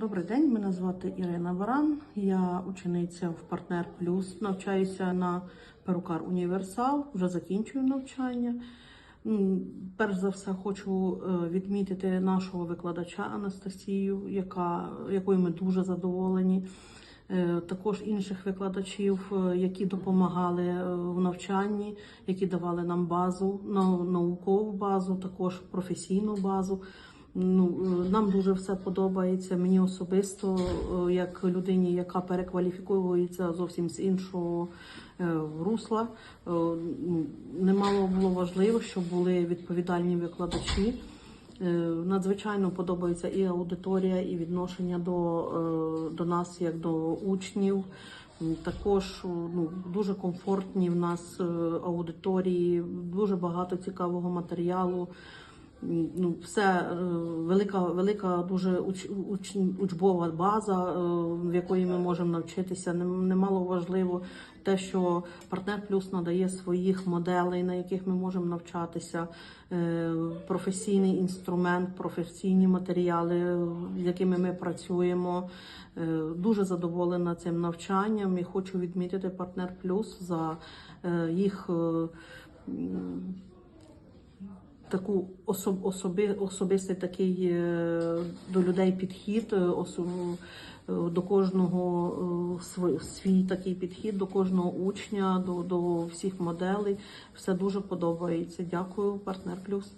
Добрий день, мене звати Ірина Баран. Я учениця в Партнер Плюс. Навчаюся на перукар Універсал, вже закінчую навчання. Перш за все, хочу е, відмітити нашого викладача Анастасію, яка, якою ми дуже задоволені. Е, Також інших викладачів, е, які допомагали в навчанні, які давали нам базу, наукову базу, також професійну базу. Ну, е, нам дуже все подобається. Мені особисто, е, як людині, яка перекваліфіковується зовсім з іншого е, русла. Немало було важливо, щоб були відповідальні викладачі. Надзвичайно подобається і аудиторія, і відношення до, до нас як до учнів. Також ну, дуже комфортні в нас аудиторії, дуже багато цікавого матеріалу. Ну, все е, велика, велика дуже уч, уч, учбова база, е, в якої ми можемо навчитися. Немало важливо те, що партнер плюс надає своїх моделей, на яких ми можемо навчатися, е, професійний інструмент, професійні матеріали, якими ми працюємо. Дуже задоволена цим навчанням і хочу відмітити партнер плюс за їх. Таку особ, особи, особистий такий е, до людей підхід, е, е, до кожного свій такий підхід, до кожного учня, до, до всіх моделей. Все дуже подобається. Дякую, партнер плюс.